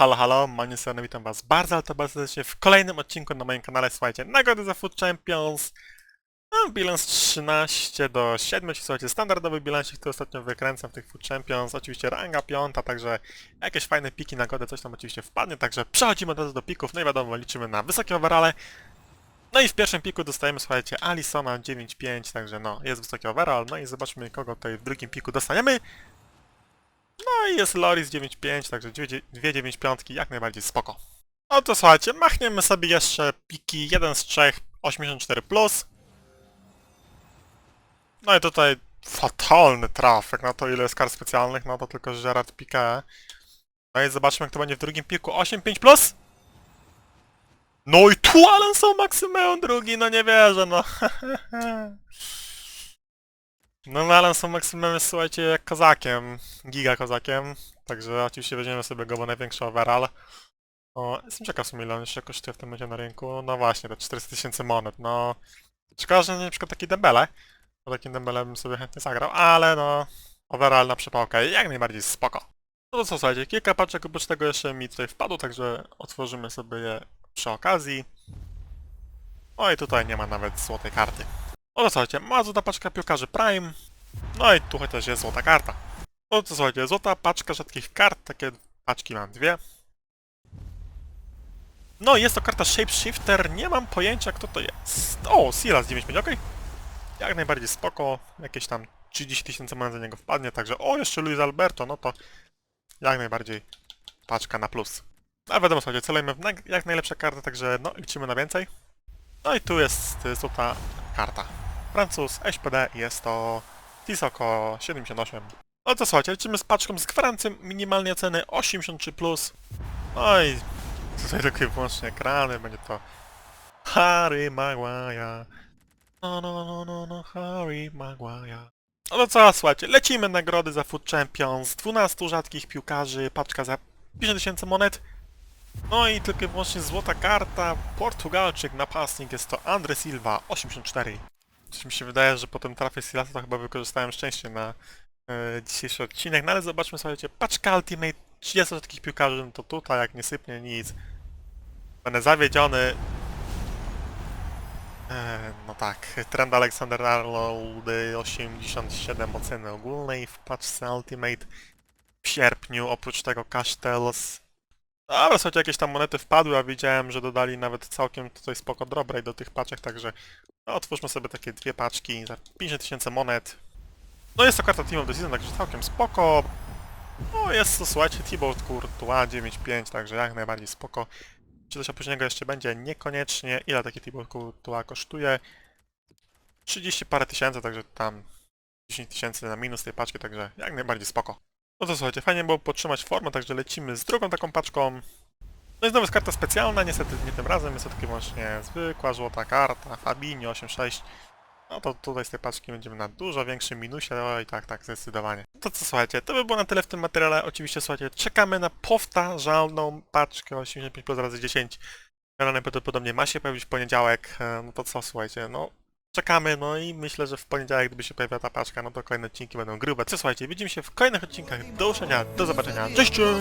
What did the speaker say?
Halo, halo, Maniusony, witam was bardzo, ale to bardzo serdecznie w kolejnym odcinku na moim kanale, słuchajcie, Nagrody za Food Champions. Bilans 13 do 7, słuchajcie, standardowy bilansik, który ostatnio wykręcam w tych Food Champions, oczywiście ranga piąta, także jakieś fajne piki, nagody, coś tam oczywiście wpadnie, także przechodzimy od razu do pików, no i wiadomo, liczymy na wysokie overale. No i w pierwszym piku dostajemy, słuchajcie, Alisona 9.5, także no, jest wysoki overall, no i zobaczmy kogo tutaj w drugim piku dostaniemy. No i jest Loris 9.5, także dwie, dwie 9.5 jak najbardziej spoko. No to słuchajcie, machniemy sobie jeszcze piki, jeden z trzech 84+. Plus. No i tutaj fatalny traf, jak na to ile jest kar specjalnych, no to tylko Gerard Piqué. No i zobaczmy kto będzie w drugim piku, 8.5+. Plus. No i tu Alonso Maximum drugi, no nie wierzę, no. No no Alonso Maximum jest, słuchajcie, kozakiem, giga kozakiem. Także oczywiście weźmiemy sobie go, bo największy overall. O, jestem ciekaw w sumie ile on jeszcze kosztuje w tym momencie na rynku. No właśnie, te 400 tysięcy monet, no... Szkoda, że na przykład taki dembele. Bo takim dembelem bym sobie chętnie zagrał, ale no... Overall na przepałkę, jak najbardziej spoko. No to co, słuchajcie, kilka paczek oprócz tego jeszcze mi tutaj wpadło, także otworzymy sobie je przy okazji. No i tutaj nie ma nawet złotej karty. No to słuchajcie, ma złota paczka piłkarzy Prime. No i tutaj też jest złota karta. No to słuchajcie, złota paczka rzadkich kart, takie paczki mam dwie. No jest to karta Shapeshifter, nie mam pojęcia kto to jest. O, Silas 95, okej. Jak najbardziej spoko, jakieś tam 30 tysięcy monet za niego wpadnie, także o, jeszcze Luis Alberto, no to jak najbardziej paczka na plus. A wiadomo, słuchajcie, celujemy w jak najlepsze karty, także no, liczymy na więcej. No i tu jest y, złota karta. Francuz, SPD, jest to Tisoko 78. No to słuchajcie, lecimy z paczką z gwarancją minimalnej oceny 83+. Plus. No i tutaj tylko i wyłącznie ekrany, będzie to Harry Maguire. No, no, no, no, no, Harry Maguire. No to co, słuchajcie, lecimy nagrody za Food Champions, 12 rzadkich piłkarzy, paczka za 50 tysięcy monet. No i tylko i wyłącznie złota karta, Portugalczyk, napastnik, jest to Andre Silva, 84. Coś mi się wydaje, że po tym trafie Silasa to chyba wykorzystałem szczęście na e, dzisiejszy odcinek, no ale zobaczmy, słuchajcie, paczka Ultimate, 30 takich piłkarzy, no to tutaj jak nie sypnie nic, będę zawiedziony. E, no tak, Trend Alexander Arnold, 87 oceny ogólnej w paczce Ultimate w sierpniu, oprócz tego Castells, Dobra, słuchajcie, jakieś tam monety wpadły, a widziałem, że dodali nawet całkiem tutaj spoko dobrej do tych paczek, także no, otwórzmy sobie takie dwie paczki za 50 tysięcy monet. No jest to karta Team of the Season, także całkiem spoko. No jest to, słuchajcie, Thibaut Courtois 9.5, także jak najbardziej spoko. Czy coś oprócz niego jeszcze będzie? Niekoniecznie. Ile taki Thibaut Courtois kosztuje? 30 parę tysięcy, także tam 10 tysięcy na minus tej paczki, także jak najbardziej spoko. No to słuchajcie, fajnie było podtrzymać formę, także lecimy z drugą taką paczką. No i znowu jest karta specjalna, niestety nie tym razem, jest to takie właśnie zwykła złota karta, Fabinho 8.6. No to tutaj z tej paczki będziemy na dużo większym minusie, oj tak, tak, zdecydowanie. To co słuchajcie, to by było na tyle w tym materiale, oczywiście słuchajcie, czekamy na powtarzalną paczkę 85 plus razy 10. Która najprawdopodobniej ma się pojawić w poniedziałek, e, no to co słuchajcie, no czekamy, no i myślę, że w poniedziałek, gdyby się pojawiła ta paczka, no to kolejne odcinki będą grube. Co słuchajcie, widzimy się w kolejnych odcinkach. Do usłyszenia, do zobaczenia. Cześć, cześć!